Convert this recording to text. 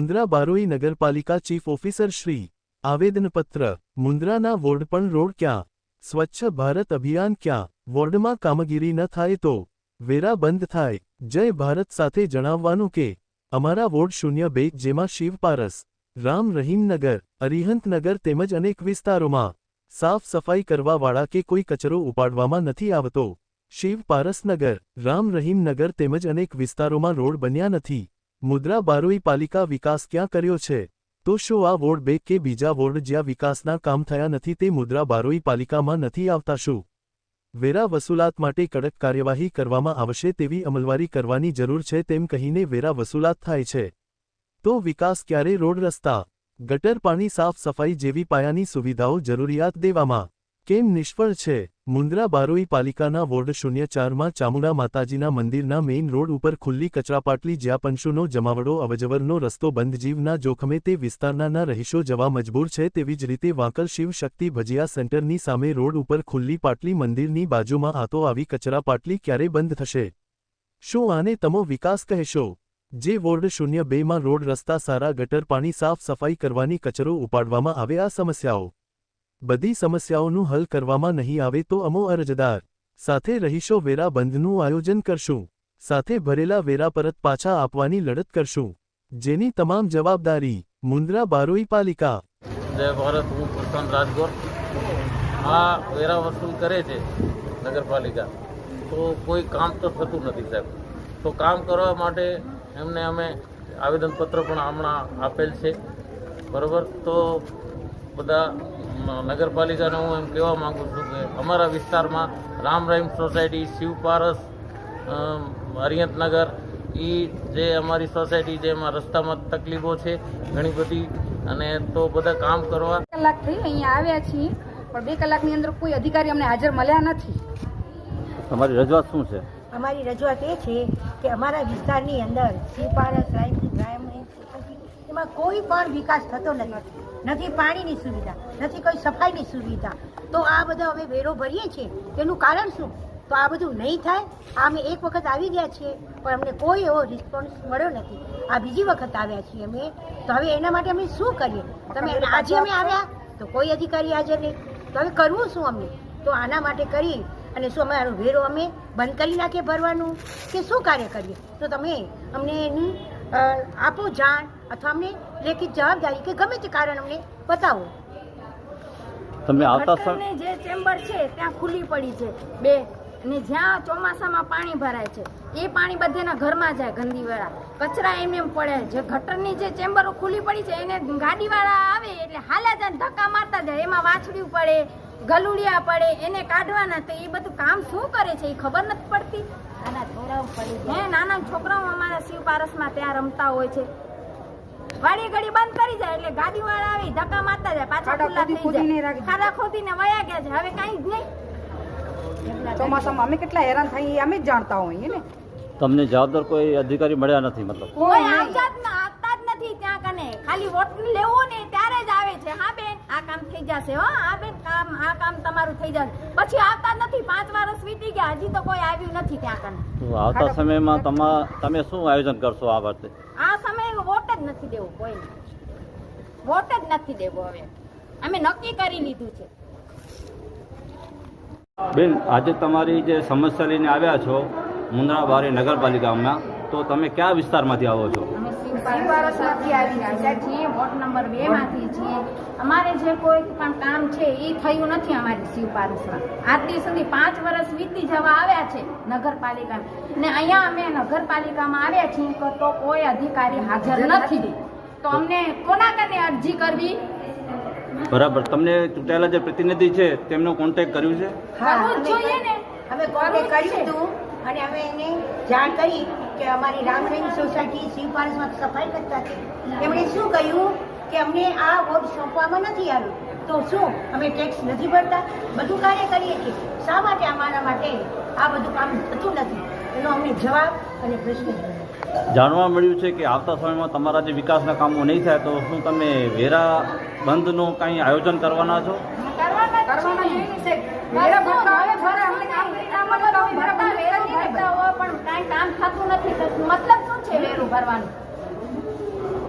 મુન્દ્રા બારોઈ નગરપાલિકા chief officer Shri. આવેદનપત્ર. મુન્દ્રાના ward પણ રોડ ક્યાં? સ્વચ્છ ભારત અભિયાન ક્યાં? વોર્ડમાં કામગીરી ન થાય તો? વેરા બંધ થાય. જય ભારત સાથે જણાવવાનું કે, અમારા વોર્ડ શૂન્ય બે જેમાં શિવપારસ રામ રહીમનગર અરિહંતનગર તેમજ અનેક વિસ્તારોમાં સાફ સફાઈ કરવાવાળા કે કોઈ કચરો ઉપાડવામાં નથી આવતો. શિવ પારસનગર રામ રહીમનગર તેમજ અનેક વિસ્તારોમાં રોડ બન્યા નથી. મુદ્રા બારોઈ પાલિકા વિકાસ ક્યાં કર્યો છે? તો શું આ વોર્ડ બે કે બીજા વોર્ડ જ્યાં વિકાસના કામ થયા નથી તે મુદ્રા બારોઈ પાલિકામાં નથી આવતા શું? વેરા વસૂલાત માટે કડક કાર્યવાહી કરવામાં આવશે તેવી અમલવારી કરવાની જરૂર છે તેમ કહીને વેરા વસૂલાત થાય છે. તો વિકાસ ક્યારે? રોડ રસ્તા, ગટર પાણી સાફ સફાઈ જેવી પાયાની સુવિધાઓ જરૂરિયાત દેવામાં કેમ નિષ્ફળ છે? મુન્દ્રા બારોઈ પાલિકાના વોર્ડ શૂન્ય ચારમાં ચામુંડા માતાજીના મંદિરના મેઇન રોડ ઉપર ખુલ્લી કચરાપાટલી જ્યાં પંશુનો જમાવડો, અવજવરનો રસ્તો બંધ, જીવના જોખમે તે વિસ્તારના રહીશો જવા મજબૂર છે તેવી જ રીતે વાંકલ શિવ શક્તિ ભજીયા સેન્ટરની સામે રોડ ઉપર ખુલ્લી પાટલી મંદિરની બાજુમાં આતો આવી કચરાપાટલી ક્યારે બંધ થશે? શું આને તમો વિકાસ કહેશો? જે વોર્ડ શૂન્ય બેમાં રોડ રસ્તા સારા ગટર પાણી સાફ સફાઈ કરવાની કચરો ઉપાડવામાં આવે આ સમસ્યાઓ. બધી સમસ્યાઓનું હલ કરવામાં નહીં આવે તો અમો અરજદાર. સાથે રહીશો વેરા બંધનું આયોજન કરશું. સાથે ભરેલા વેરા પરત પાછા આપવાની લડત કરશું. જેની તમામ જવાબદારી મુન્દ્રા બારોઈ પાલિકા. જય ભારત, હું પ્રશાંત રાજગોર. આ વેરા વસૂલ કરે છે નગરપાલિકા. તો કોઈ કામ તો થતું નથી સાહેબ. તો કામ કરવા માટે એમને અમે આવેદનપત્ર પણ હમણાં આપેલ છે. બરાબર? તો બધા નગરપાલિકાને હું એમ કહેવા માગું છું કે અમારા વિસ્તારમાં રામ રહીમ સોસાયટી શિવપારસ હરિયંતનગર એ જે અમારી સોસાયટી જે એમાં રસ્તામાં તકલીફો છે ઘણી બધી અને તો બધા કામ કરવા કલાક થઈ અહીંયા આવ્યા છીએ પણ બે કલાકની અંદર કોઈ અધિકારી અમને હાજર મળ્યા નથી. તમારી રજૂઆત શું છે? અમારી રજૂઆત એ છે કે અમારા વિસ્તારની અંદર શિવપારસ રાઈમ રાયમ એમાં કોઈ પણ વિકાસ થતો નથી. નથી પાણીની સુવિધા નથી કોઈ સફાઈની સુવિધા. તો આ બધા હવે વેરો ભરીએ છીએ. તેનું કારણ શું? તો આ બધું નહીં થાય. આ અમે એક વખત આવી ગયા છીએ પણ અમને કોઈ એવો રિસ્પોન્સ મળ્યો નથી. આ બીજી વખત આવ્યા છીએ અમે. તો હવે એના માટે અમે શું કરીએ? તમે આજે અમે આવ્યા તો કોઈ અધિકારી હાજર નહીં. તો હવે કરવું શું અમને? તો આના માટે કરી અને શું અમારો વેરો અમે બંધ કરી નાખીએ ભરવાનું? કે શું કાર્ય કરીએ? તો તમે અમને એની આપો જાણ અથવા અમને લેખિત જવાબદારી કે ગમે તે કારણ અમને બતાવો. તમે આવતા જે ચેમ્બર છે ત્યાં ખુલ્લી પડી છે બે. અને જ્યાં ચોમાસામાં પાણી ભરાય છે એ પાણી બધેના ઘરમાં જાય ગંદીવાળા. કચરા એમ એમ પડે જે ગટરની જે ચેમ્બરો ખુલ્લી પડી છે એને ગાડીવાળા આવે એટલે હાલ્યા જાય ધક્કા મારતા જાય. એમાં વાછડ્યું પડે ગલુડિયા પડે એને કાઢવાના તો એ બધું કામ શું કરે છે એ ખબર નથી પડતી? આના છોરાઓ પડી હે નાના છોકરાઓ અમારા શિવ પારસમાં ત્યાં રમતા હોય છે. વાડી ઘડી બંધ કરી જાય એટલે ગાડી વાળા આવી ધક્કા મારતા જાય પાછા ખુલ્લા થઈ જાય. ખાડા ખોદીને વયા ગયા છે. હવે કાંઈ જ નહીં. ચોમાસામાં અમે કેટલા હેરાન થઈએ અમે જ જાણતા હોઈએ ને. તમને જવાબદાર કોઈ અધિકારી મળ્યા નથી મતલબ? કોઈ આવતા જ ન- આવતા જ નથી ત્યાં કને. ખાલી વોટ લેવો ને ત્યારે જ આવે છે. હા બેન? આ કામ થઈ જશે હો આ કામ આ કામ તમારું થઈ જશે પછી આવતા નથી પાંચ વર્ષ વીતી ગયા હજી તો કોઈ આવ્યું નથી ત્યાં કને. આવતા સમયમાં તમા તમે શું આયોજન કરશો આ વાતે આ સમયે વોટ જ નથી દેવો કોઈ. વોટ જ નથી દેવો હવે. અમે નક્કી કરી લીધું છે. બેન આજે તમારી જે સમસ્યા લઈને આવ્યા છો મુન્દ્રા બારી નગરપાલિકામાં તો તમે કયા વિસ્તારમાંથી આવો છો? અમે શિવપારસમાંથી આવી રહ્યા છીએ વોર્ડ નંબર બે માંથી છીએ. અમારે જે કોઈ પણ કામ છે એ થયું નથી અમારી શિવપારસમાં દિવસ સુધી પાંચ વર્ષ વીતી જવા આવ્યા છે નગરપાલિકામાં ને અહીંયા અમે નગરપાલિકામાં આવ્યા છીએ તો- કોઈ અધિકારી હાજર નથી. તો અમને કોના કને અરજી કરવી? બરાબર. તમને ચૂંટાયેલા જે પ્રતિનિધિ છે તેમનો કોન્ટેક્ટ કર્યું છે? હા જોઈએ ને. અમે કોન્ટેક કર્યું હતું અને અમે એને જાણ કરી. કે અમારી રામરેન સોસાયટી શિવપારસમાં સફાઈ કરતા છે એમણે શું કહ્યું? કે અમને આ વોર્ડ સોંપવામાં નથી આવ્યું. તો શું? અમે ટેક્સ નથી ભરતા? બધું કાર્ય કરીએ છીએ. શા માટે અમારા માટે આ બધું કામ થતું નથી? એનો અમને જવાબ અને પ્રશ્ન જાણવા મળ્યું છે કે આવતા સમયમાં તમારા જે વિકાસના કામો નહીં થાય તો શું તમે વેરા બંધનું કંઈ આયોજન કરવાના છો કરવાના જ કરવાના છીએ. જોઈએ ને સાહેબ. વેરા ભરતા હોય ખરા, અમને કામ કામ કામ ભરતા હોય, પણ કાંઈ કામ થતું નથી તો મતલબ શું છે વેરું ભરવાનું